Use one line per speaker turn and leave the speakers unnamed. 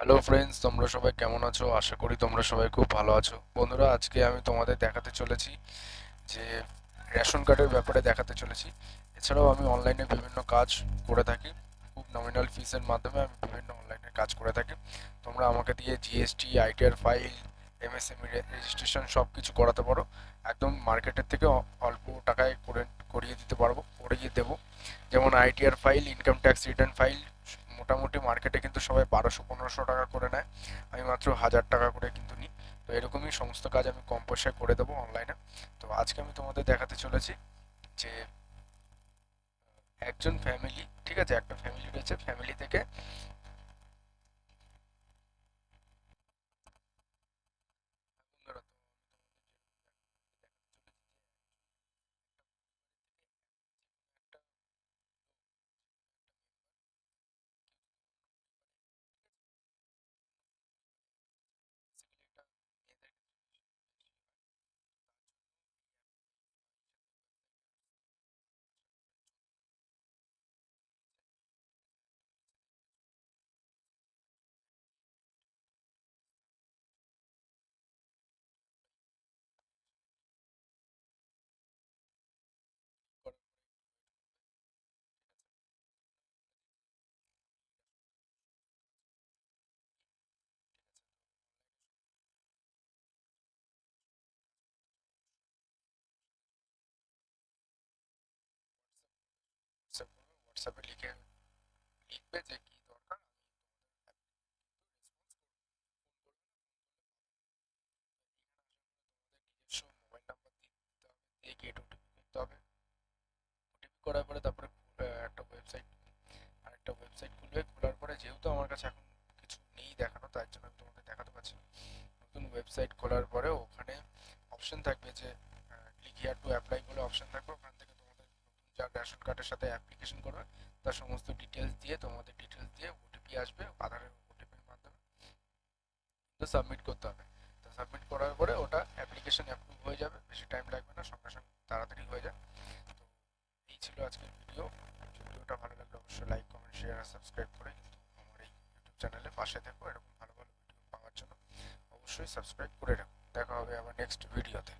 Hello friends তোমরা সবাই কেমন আছো? আশা করি তোমরা সবাই খুব ভালো আছো। বন্ধুরা, আজকে আমি তোমাদের দেখাতে চলেছি যে রেশন কার্ডের ব্যাপারে দেখাতে চলেছি। এছাড়াও আমি অনলাইনে বিভিন্ন কাজ করে থাকি। খুব নমিনাল ফিসের মাধ্যমে আমি বিভিন্ন অনলাইনে কাজ করে থাকি। তোমরা আমাকে দিয়ে GST ITR file MSME registration সব কিছু করাতে পারো। একদম মার্কেটের থেকে অল্প টাকায় করে করিয়ে দিতে পারব, করিয়ে দেবো। যেমন ITR file income tax return file মার্কেটে কিন্তু সবাই বারোশো, পনেরোশো টাকা করে নেয়। আমি মাত্র হাজার টাকা করে কিন্তু নিই। তো এরকমই সমস্ত কাজ আমি কম পয়সায় করে দেবো অনলাইনে তো আজকে আমি তোমাদের দেখাতে চলেছি যে, একজন ফ্যামিলি ঠিক আছে? একটা ফ্যামিলি রয়েছে ফ্যামিলি থেকে বন্ধুরা, তো হোয়াটসঅ্যাপ লিখে লিখবে যে কি দরকার দিয়ে গেট ওটিপি করতে হবে ওটিপি করার পরে তারপরে একটা ওয়েবসাইট আর একটা ওয়েবসাইট খুলবে খোলার পরে যেহেতু আমার কাছে এখন কিছু নেই দেখানো তার জন্য আমি তোমাদের দেখাতে পারছি নতুন ওয়েবসাইট খোলার পরে ওখানে অপশন থাকবে যে ক্লিক হিয়ার টু অ্যাপ্লাই বলে অপশন থাকবে ওখান থেকে তোমাদের নতুন কার্ডের সাথে অ্যাপ্লিকেশন করবে। তার সমস্ত ডিটেলস দিয়ে, তোমাদের ডিটেলস দিয়ে ওটিপি আসবে আধারের ওটিপির মাধ্যমে। তো সাবমিট করতে হবে। তো সাবমিট করার পরে ওটা অ্যাপ্লিকেশন অ্যাপ্রুভ হয়ে যাবে, বেশি টাইম লাগবে না, সঙ্গে সঙ্গে তাড়াতাড়ি হয়ে যায়। তো এই ছিল আজকের ভিডিও ভিডিওটা ভালো লাগলে, অবশ্যই লাইক কমেন্ট শেয়ার আর সাবস্ক্রাইব করে কিন্তু আমার এই ইউটিউব চ্যানেলে পাশে থাকো, এরকম ভালো ভালো ভিডিও পাওয়ার জন্য। অবশ্যই সাবস্ক্রাইব করে রাখো। দেখা হবে আবার নেক্সট ভিডিওতে